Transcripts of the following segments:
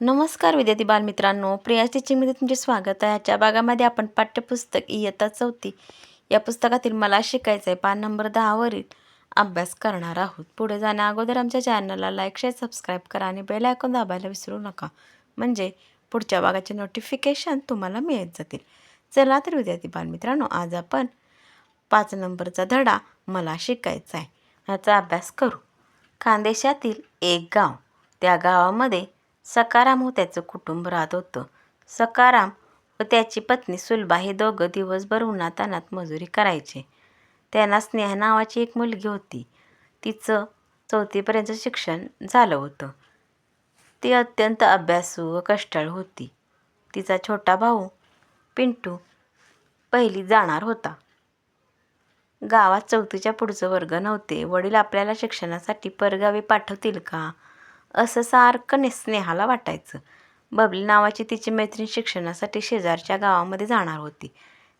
नमस्कार विद्यार्थी बालमित्रांनो प्रिया टीचिंगमध्ये तुमचे स्वागत आहे. आजच्या भागामध्ये आपण पाठ्यपुस्तक इयत्ता चौथी या पुस्तकातील मला शिकायचं आहे पान नंबर दहावरील अभ्यास करणार आहोत. पुढे जाण्या अगोदर आमच्या चॅनलला लाईक शेअर सबस्क्राईब करा आणि बेल आयकॉन दाबायला विसरू नका. म्हणजे पुढच्या भागाचे नोटिफिकेशन तुम्हाला मिळत जातील. चला तर विद्यार्थी बालमित्रांनो आज आपण पाच नंबरचा धडा मला शिकायचा आहे ह्याचा अभ्यास करू. खानदेशातील एक गाव. त्या गावामध्ये सकाराम व त्याचं कुटुंब राहत होतं. सकाराम व त्याची पत्नी सुलभा हे दोघं दिवसभर उन्हातानात मजुरी करायचे. त्यांना स्नेहा नावाची एक मुलगी होती. तिचं चौथीपर्यंत शिक्षण झालं होतं. ती अत्यंत अभ्यासू व कष्टाळू होती. तिचा छोटा भाऊ पिंटू पहिली जाणार होता. गावात चौथीच्या पुढचं वर्ग नव्हते. वडील आपल्याला शिक्षणासाठी परगावी पाठवतील का? असं सारखं स्नेहाला वाटायचं. बबली नावाची तिची मैत्रीण शिक्षणासाठी शेजारच्या गावामध्ये जाणार होती.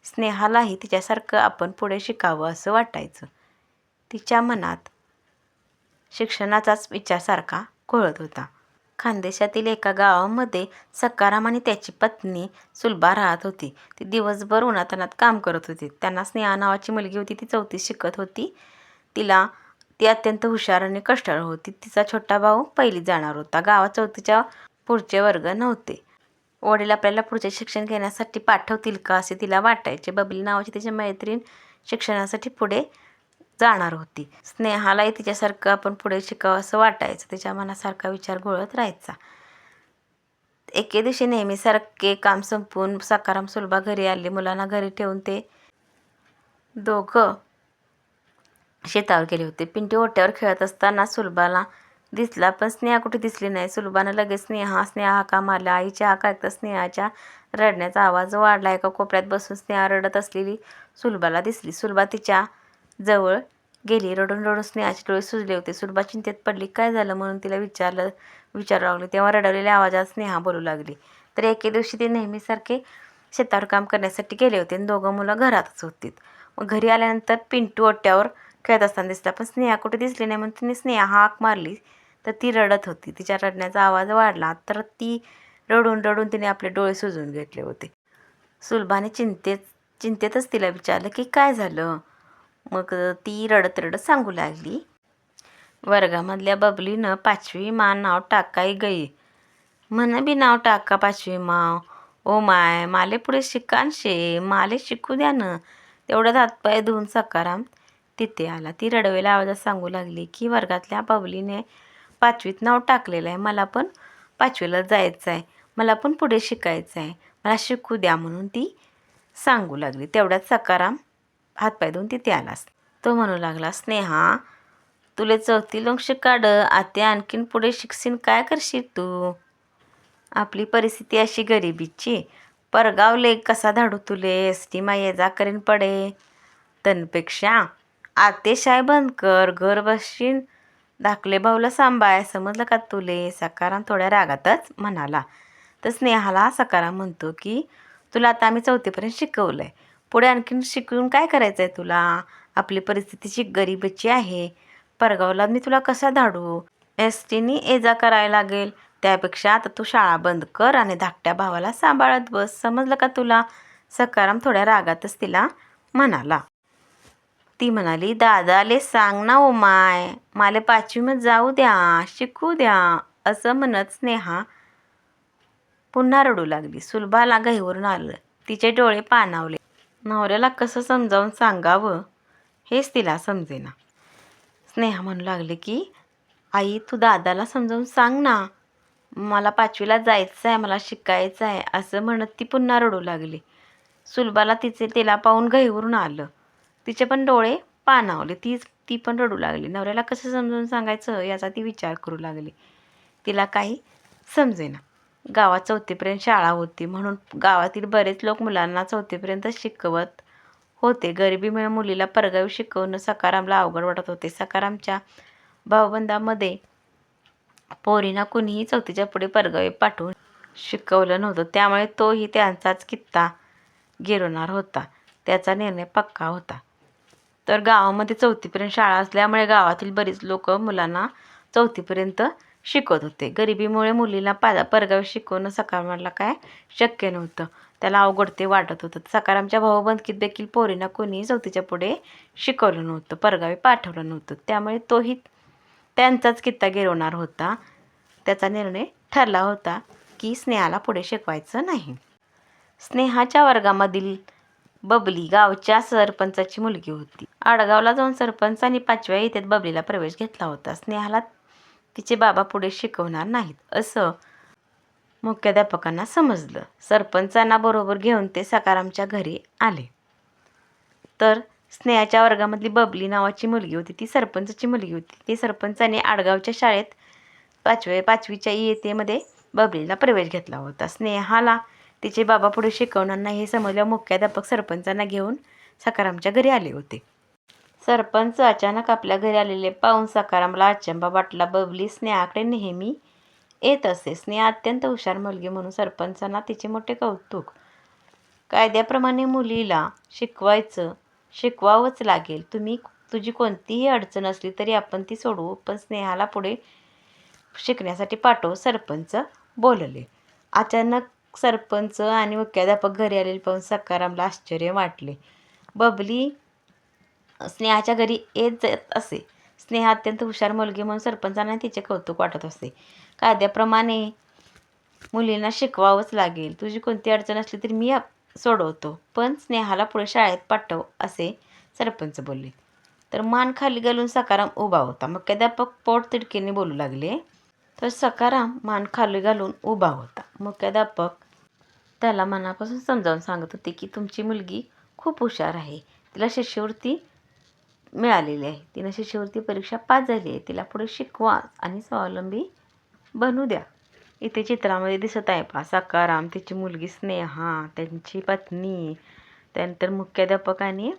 स्नेहालाही तिच्यासारखं आपण पुढे शिकावं असं वाटायचं. तिच्या मनात शिक्षणाचाच विचारसारखा घोळत होता. खानदेशातील एका गावामध्ये सकाराम आणि त्याची पत्नी सुलभा राहत होती. ती दिवसभर उन्हातानात काम करत होती. त्यांना स्नेहा नावाची मुलगी होती. ती चौथी शिकत होती. तिला ती अत्यंत हुशार आणि कष्टाळू होती. तिचा छोटा भाऊ पहिली जाणार होता. गावात चौथीच्या पुढचे वर्ग नव्हते. वडील आपल्याला पुढचे शिक्षण घेण्यासाठी पाठवतील का असे तिला वाटायचे. बबली नावाची तिची मैत्रीण शिक्षणासाठी पुढे जाणार होती. स्नेहालाही तिच्यासारखं आपण पुढे शिकावं असं वाटायचं. तिच्या मनासारखा विचार घोळत राहायचा. एके दिवशी नेहमीसारखे काम संपवून सकाराम सुलभा घरी आले. मुलांना घरी ठेवून ते दोघं शेतावर गेले होते. पिंटी ओट्यावर खेळत असताना सुलभाला दिसला पण स्नेहा कुठे दिसली नाही. सुलभानं लगेच स्नेहा स्नेहा हाका मारला? आईच्या हाका ऐकता स्नेहाच्या रडण्याचा आवाज वाढला एका कोपऱ्यात बसून स्नेहा रडत असलेली सुलभाला दिसली. सुलभा तिच्या जवळ गेली. रडून रडून स्नेहाचे डोळे सुजले होते. सुलभा चिंतेत पडली. काय झालं? म्हणून तिला विचारलं विचारू लागले. तेव्हा रडवलेल्या आवाजात स्नेहा बोलू लागली. तर एके दिवशी ते नेहमीसारखे शेतावर काम करण्यासाठी गेले होते. आणि दोघं मुलं घरातच होती मग घरी आल्यानंतर पिंटू ओट्यावर खेळत असताना दिसला पण स्नेहा कुठे दिसली नाही म्हणून तिने स्नेहा हाक मारली. तर ती रडत होती. तिच्या रडण्याचा आवाज वाढला. तर ती रडून रडून तिने आपले डोळे सुजून घेतले होते. सुलभाने चिंतेत चिंतेतच तिला विचारलं की काय झालं? मग ती रडत रडत सांगू लागली वर्गामधल्या बबलीनं पाचवी मा नाव टाकाय गई. म्हण बी नाव टाका पाचवी माव. ओ माय माले पुढे शिकानशे माले शिकू द्या ना. तेवढ्यात हातपाय धुवून सकाराम तिथे आला. ती रडवेल्या आवाजात सांगू लागली की वर्गातल्या बबलीने पाचवीत नाव टाकलेलं आहे. मला पण पाचवीला जायचं आहे. मला पण पुढे शिकायचं आहे. मला शिकू द्या म्हणून ती सांगू लागली. तेवढ्यात सकाराम हातपाय देऊन तिथे आलास तो म्हणू लागला स्नेहा तुले चौथी लोंग काढ. आते आणखीन पुढे शिकशील. काय करशील तू? आपली परिस्थिती अशी गरिबीची. परगावले कसा धाडू तुले? एस टी मा ये जा करीन पडे. तनपेक्षा आतेशाय बंद कर घर बसशील. धाकले भाऊला सांभाळ समजलं का तुले? सकाराम थोड्या रागातच म्हणाला. तर स्नेहाला सकाराम म्हणतो की तुला आता आम्ही चौथीपर्यंत शिकवलं आहे पुढे आणखीन शिकून काय करायचं आहे तुला? आपली परिस्थितीची गरिबीची आहे. परगावला मी तुला कसा धाडू? एस टीनी ये जा करायला लागेल. त्यापेक्षा आता तू शाळा बंद कर आणि धाकट्या भावाला सांभाळत बस. समजलं का तुला? सकाराम थोड्या रागातच तिला म्हणाला. ती म्हणाली दादाले सांग ना ओ माय माले पाचवीमध्ये जाऊ द्या शिकू द्या असं म्हणत स्नेहा पुन्हा रडू लागली. सुलभाला गहीवरून आलं. तिचे डोळे पाणावले. नवऱ्याला कसं समजावून सांगावं हेच तिला समजेना. स्नेहा म्हणू लागले की आई तू दादाला समजावून सांग ना मला पाचवीला जायचं आहे मला शिकायचं आहे असं म्हणत ती पुन्हा रडू लागली. सुलभाला तिचे तिला पाहून गहीवरून आलं. तिचे पण डोळे पाणावले तीच ती पण रडू लागली. नवऱ्याला कसं समजून सांगायचं याचा ती विचार करू लागली. तिला काही समजेना. गावात चौथीपर्यंत शाळा होती म्हणून गावातील बरेच लोक मुलांना चौथीपर्यंत शिकवत होते. गरिबीमुळे मुलीला परगावी शिकवणं सकारामला अवघड वाटत होते. सकारामच्या भाऊबंदामध्ये पोरीना कुणीही चौथीच्या पुढे परगावी पाठवून शिकवलं नव्हतं. त्यामुळे तोही त्यांचाच कित्ता गिरवणार होता. त्याचा निर्णय पक्का होता. तर गावामध्ये चौथीपर्यंत शाळा असल्यामुळे गावातील बरीच लोक मुलांना चौथीपर्यंत शिकवत होते. गरिबीमुळे मुलीला पा परगावी शिकवणं सकारामला काय शक्य नव्हतं. त्याला अवघड ते वाटत होतं. सकारामच्या भाऊबंदकीत देखील पोरींना कोणीही चौथीच्या पुढे शिकवलं नव्हतं. परगावी पाठवलं नव्हतं. त्यामुळे तोही त्यांचाच कित्ता गिरवणार होता. त्याचा निर्णय ठरला होता की स्नेहाला पुढे शिकवायचं नाही. स्नेहाच्या वर्गामधील बबली गावच्या सरपंचाची मुलगी होती. आडगावला जाऊन सरपंचाने पाचव्या इथेत बबलीला प्रवेश घेतला होता. स्नेहाला तिचे बाबा पुढे शिकवणार नाहीत असं मुख्याध्यापकांना समजलं. सरपंचांना बरोबर घेऊन ते सकारामच्या घरी आले. तर स्नेहाच्या वर्गामधली बबली नावाची मुलगी होती. ती सरपंचाची मुलगी होती. ती सरपंचाने आडगावच्या शाळेत पाचवे पाचवीच्या इयत्तेमध्ये बबलीला प्रवेश घेतला होता. स्नेहाला तिचे बाबा पुढे शिकवणार नाही हे समजल्यावर मुख्याध्यापक सरपंचांना घेऊन सकारामच्या घरी आले होते. सरपंच अचानक आपल्या घरी आलेले पाहून सकारामला अचंबा वाटला बबली स्नेहाकडे नेहमी येत असे. स्नेहा अत्यंत हुशार मुलगी म्हणून सरपंचांना तिचे मोठे कौतुक. कायद्याप्रमाणे मुलीला शिकवायचं शिकवावंच लागेल. तुम्ही तुझी कोणतीही अडचण असली तरी आपण ती सोडवू. पण स्नेहाला पुढे शिकण्यासाठी पाठव सरपंच बोलले. अचानक सरपंच आणि मुख्याध्यापक घरी आलेले पाहून सकारामला आश्चर्य वाटले. बबली स्नेहाच्या घरी येत जात असे. स्नेहा अत्यंत हुशार मुलगी म्हणून सरपंचांना तिचे कौतुक वाटत असते कायद्याप्रमाणे मुलींना शिकवावंच लागेल. तुझी कोणती अडचण असली तरी मी सोडवतो. पण स्नेहाला पुढे शाळेत पाठव असे सरपंच बोलले. तर मान खाली घालून सकाराम उभा होता. मुख्याध्यापक पोट तिडकीने बोलू लागले. तर सकाराम मान खाली घालून उभा होता. मुख्याध्यापक त्याला मनापासून समजावून सांगत होते की तुमची मुलगी खूप हुशार आहे. तिला शिष्यवृत्ती मिळालेली आहे. तिनं शिष्यवृत्ती परीक्षा पास झाली आहे. तिला पुढे शिकवा आणि स्वावलंबी बनू द्या. इथे चित्रामध्ये दिसत आहे पा सकाराम तिची मुलगी स्नेहा त्यांची पत्नी त्यानंतर मुख्याध्यापक आणि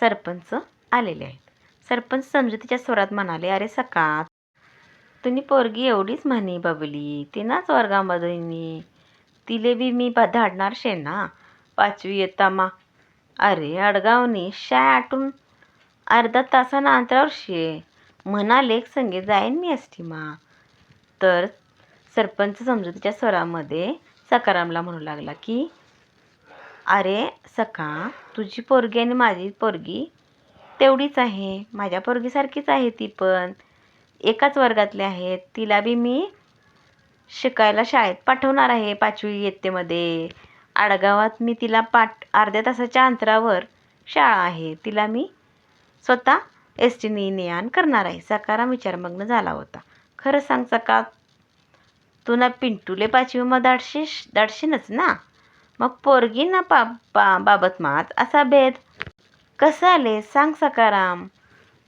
सरपंच आलेले आहेत. सरपंच समजुतीच्या स्वरात म्हणाले अरे सका तुम्ही पोरगी एवढीच म्हणे बबली तिनाच वर्गामध्ये तिले बी मी ब- धाडणार शे ना. पाचवी येता मा अरे अडगावनी शाय आटून अर्धा तासानं अंतरावर शे. म्हणा लेख संगीत जाईन मी एस मा तर सरपंच समजुतीच्या स्वरामध्ये सकारामला म्हणू लागला की अरे सका तुझी पोरगी आणि माझी पोरगी तेवढीच आहे. माझ्या पोरगीसारखीच आहे ती पण. एकाच वर्गातले आहेत. तिला बी मी शिकायला शाळेत पाठवणार आहे पाचवी इयत्तेमध्ये. आडगावात मी तिला पाठ अर्ध्या तासाच्या अंतरावर शाळा आहे. तिला मी स्वतः एस टीने ने आण करणार आहे. सकाराम विचारमग्न झाला होता. खरं सांग सका तू ना पिंटूले पाचवी मग दाडशी दाडशीनच ना? मग पोरगी ना पा पा बाबत मात असा भेद कसं आले? सांग सकाराम.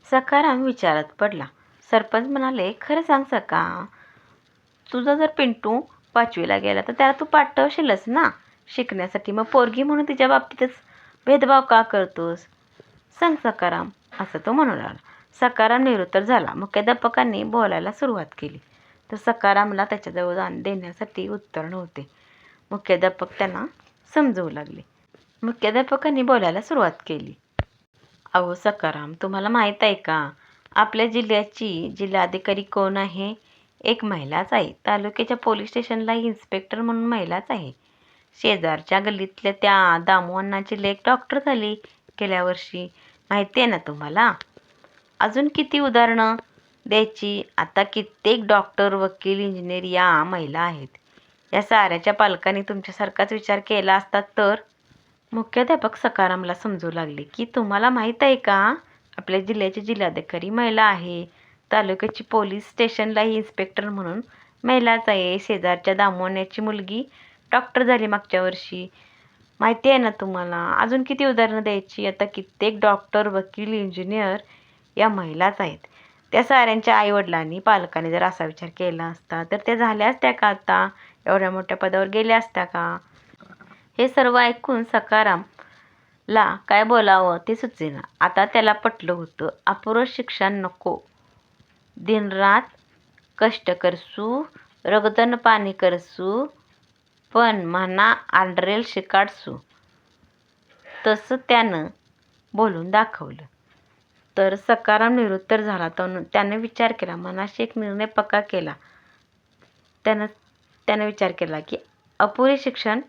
सकाराम विचारात पडला. सरपंच म्हणाले खरं सांग सका तुझा जर पिंटू पाचवीला गेला तर त्याला तू पाठवशीलच ना? शिकण्यासाठी मग पोरगी म्हणून तिच्या बाबतीतच भेदभाव का करतोस? सांग सकाराम असं तो म्हणू लागला. सकाराम निरुत्तर झाला. मुख्याध्यापकांनी बोलायला सुरुवात केली. तर सकारामला त्याच्याजवळ जाण देण्यासाठी उत्तर नव्हते. मुख्याध्यापक त्यांना समजवू लागले. मुख्याध्यापकांनी बोलायला सुरुवात केली. अहो सकाराम तुम्हाला माहीत आहे का? आपल्या जिल्ह्याची जिल्हाधिकारी कोण आहे? एक महिलाच आहे. तालुक्याच्या पोलीस स्टेशनला इन्स्पेक्टर म्हणून महिलाच आहे. शेजारच्या गल्लीतल्या त्या दामू अण्णाची लेख डॉक्टर झाली गेल्या वर्षी. माहिती आहे ना तुम्हाला? अजून किती उदाहरणं द्यायची? आता कित्येक डॉक्टर वकील इंजिनियर या महिला आहेत. या साऱ्याच्या पालकांनी तुमच्यासारखाच विचार केला असता तर? मुख्याध्यापक सकारामला समजू लागले की तुम्हाला माहीत आहे का? आपल्या जिल्ह्याची जिल्हाधिकारी महिला आहे. तालुक्याची पोलीस स्टेशनलाही इन्स्पेक्टर म्हणून महिलाच आहे. शेजारच्या दामोण्याची मुलगी डॉक्टर झाली मागच्या वर्षी. माहिती आहे ना तुम्हाला? अजून किती उदाहरणं द्यायची? आता कित्येक डॉक्टर वकील इंजिनियर या महिलाच आहेत. त्या साऱ्यांच्या आईवडिलांनी पालकांनी जर असा विचार केला असता तर त्या झाल्या असत्या का आता? एवढ्या मोठ्या पदावर गेल्या असत्या का? हे सर्व ऐकून सकाराम ला काय बोलावं ते सुचेना. आता त्याला पटलं होतं अपुरं शिक्षण नको. दिनरात कष्ट करसू रगदन पाणी करसू पण म्हणा आंड्रेल शिकाडसू. तसं त्यानं बोलून दाखवलं. तर सकाराम निरुत्तर झाला तर त्यानं विचार केला मनाशी एक निर्णय पक्का केला. त्यानं त्यानं विचार केला की अपुरे शिक्षण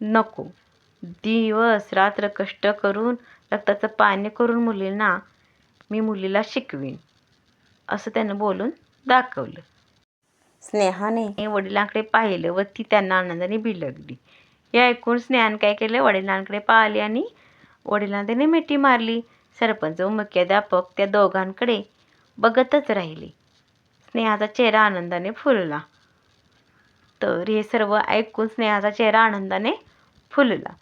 नको. दिवस रात्र कष्ट करून रक्ताचं पाणी करून मुलींना मी मुलीला शिकवीन असं त्यानं बोलून दाखवलं. स्नेहाने वडिलांकडे पाहिलं व ती त्यांना आनंदाने बिलगली. हे ऐकून स्नेहाने काय केलं? वडिलांकडे पाहिली आणि वडिलांना त्याने मिठी मारली. सरपंच व मुख्याध्यापक त्या दोघांकडे बघतच राहिले. स्नेहाचा चेहरा आनंदाने फुलला. तर हे सर्व ऐकून स्नेहाचा चेहरा आनंदाने फुलला.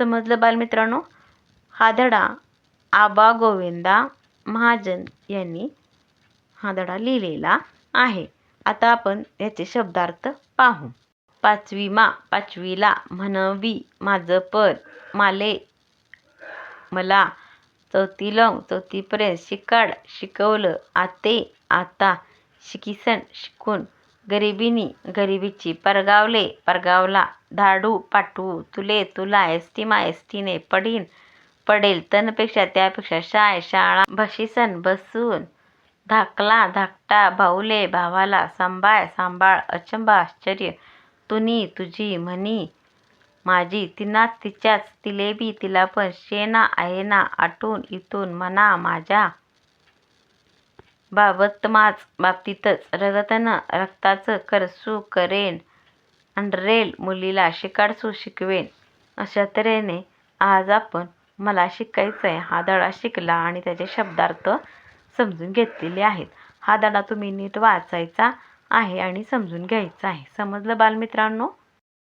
समजलं बालमित्रांनो? हा धडा आबा गोविंदा महाजन यांनी हा धडा लिहिलेला आहे. आता आपण याचे शब्दार्थ पाहू. पाचवी मा पाचवीला म्हणवी माझं पद. माले मला चौथी लंग चौथीपर्यंत शिकाड शिकवलं. आते आता शिकीसन शिकून गरिबीनी गरिबीची परगावले परगावला धाडू पाठवू तुले तुला एसटीमा एसटीने पडीन पडेल तनपेक्षा त्यापेक्षा शाय शाळा भशीसन बसून धाकला धाकटा भाऊले भावाला सांभाळ सांभाळ अचंब आश्चर्य तुनी तुझी म्हणी माझी तिनाच तिच्याच तिलेबी तिला पण शेना आहे ना आटून इथून म्हणा माझ्या बाबतमाच बाबतीतच रगतनं रक्ताचं करसू करेन. अंडरेल मुलीला शिकाडसू शिकवेन. अशा तऱ्हेने आज आपण मला शिकायचं आहे हा धडा शिकला आणि त्याचे शब्दार्थ समजून घेतलेले आहेत. हा धडा तुम्ही नीट वाचायचा आहे आणि समजून घ्यायचा आहे. समजलं बालमित्रांनो?